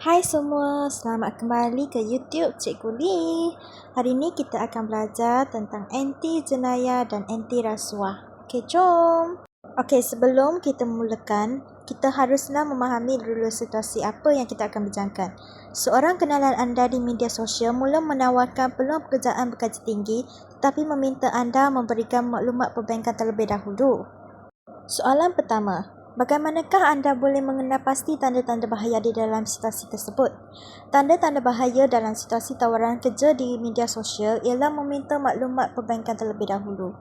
Hai semua, selamat kembali ke YouTube Cikgu Lee. Hari ini kita akan belajar tentang anti jenayah dan anti rasuah. Okey, jom. Okey, sebelum kita memulakan, kita haruslah memahami dulu situasi apa yang kita akan bincangkan. Seorang kenalan anda di media sosial mula menawarkan peluang pekerjaan bergaji tinggi tetapi meminta anda memberikan maklumat perbankan terlebih dahulu. Soalan pertama, Bagaimanakah anda boleh mengenal pasti tanda-tanda bahaya di dalam situasi tersebut? Tanda-tanda bahaya dalam situasi tawaran kerja di media sosial ialah meminta maklumat perbankan terlebih dahulu.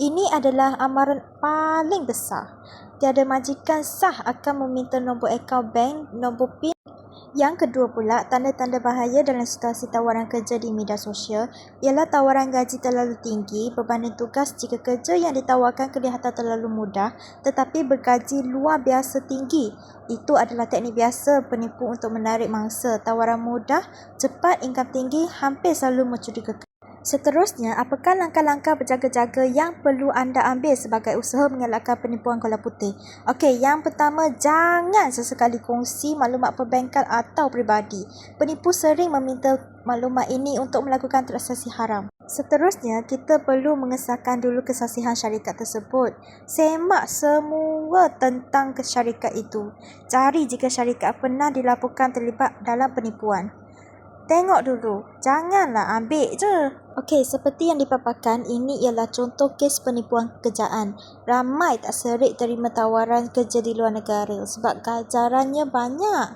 Ini adalah amaran paling besar. Tiada majikan sah akan meminta nombor akaun bank, nombor PIN yang kedua pula, tanda-tanda bahaya dalam situasi tawaran kerja di media sosial ialah tawaran gaji terlalu tinggi berbanding tugas jika kerja yang ditawarkan kelihatan terlalu mudah tetapi bergaji luar biasa tinggi. Itu adalah teknik biasa penipu untuk menarik mangsa. Tawaran mudah, cepat, income tinggi hampir selalu mencurigakan. Seterusnya, apakah langkah-langkah berjaga-jaga yang perlu anda ambil sebagai usaha mengelakkan penipuan kola putih? Okey, yang pertama, jangan sesekali kongsi maklumat perbankan atau peribadi. Penipu sering meminta maklumat ini untuk melakukan transaksi haram. Seterusnya, kita perlu mengesahkan dulu kesasihan syarikat tersebut. Semak semua tentang syarikat itu. Cari jika syarikat pernah dilaporkan terlibat dalam penipuan. Tengok dulu. Janganlah ambil je. Okey, seperti yang dipaparkan, ini ialah contoh kes penipuan kerjaan. Ramai tak serik terima tawaran kerja di luar negara sebab ganjarannya banyak.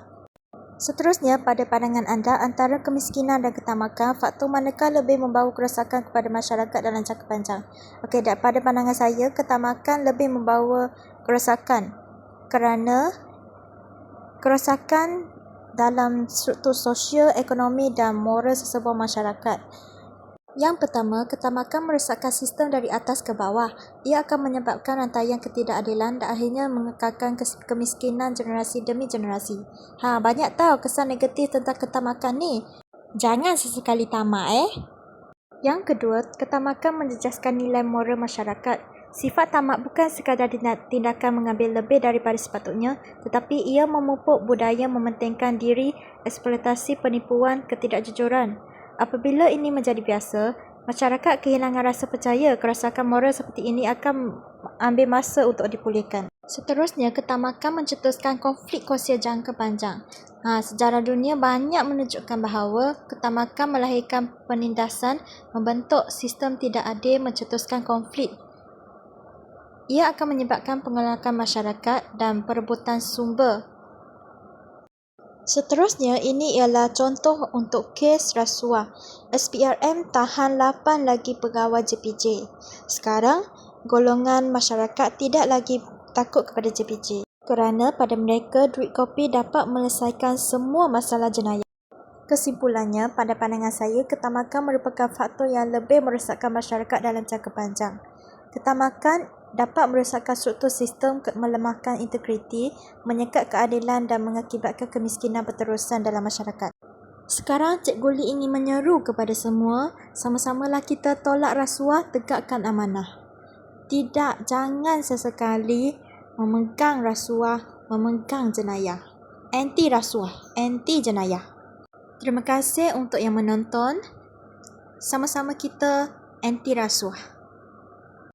Seterusnya, pada pandangan anda, antara kemiskinan dan ketamakan, faktor manakah lebih membawa kerosakan kepada masyarakat dalam jangka panjang? Okey, pada pandangan saya, ketamakan lebih membawa kerosakan kerana kerosakan dalam struktur sosial, ekonomi dan moral sesebuah masyarakat. Yang pertama, ketamakan merosakkan sistem dari atas ke bawah. Ia akan menyebabkan rantaian ketidakadilan dan akhirnya mengekalkan kemiskinan generasi demi generasi. Ha, banyak tahu kesan negatif tentang ketamakan ni. Jangan sesekali tamak eh. Yang kedua, ketamakan menjejaskan nilai moral masyarakat. Sifat tamak bukan sekadar tindakan mengambil lebih daripada sepatutnya, tetapi ia memupuk budaya mementingkan diri, eksploitasi penipuan, ketidakjujuran. Apabila ini menjadi biasa, masyarakat kehilangan rasa percaya kerosakan moral seperti ini akan ambil masa untuk dipulihkan. Seterusnya, ketamakan mencetuskan konflik sosial jangka panjang. Ha, sejarah dunia banyak menunjukkan bahawa ketamakan melahirkan penindasan, membentuk sistem tidak adil, mencetuskan konflik ia akan menyebabkan pengeluaran masyarakat dan perebutan sumber. Seterusnya, ini ialah contoh untuk kes rasuah. SPRM tahan 8 lagi pegawai JPJ. Sekarang, golongan masyarakat tidak lagi takut kepada JPJ kerana pada mereka duit kopi dapat menyelesaikan semua masalah jenayah. Kesimpulannya, pada pandangan saya, ketamakan merupakan faktor yang lebih merosakkan masyarakat dalam jangka panjang. Ketamakan dapat merosakkan struktur sistem, melemahkan integriti, menyekat keadilan dan mengakibatkan kemiskinan berterusan dalam masyarakat. Sekarang Cikgu Lee ingin menyeru kepada semua, sama-samalah kita tolak rasuah, tegakkan amanah. Tidak, jangan sesekali memegang rasuah, memegang jenayah. Anti rasuah, anti jenayah. Terima kasih untuk yang menonton. Sama-sama kita anti rasuah.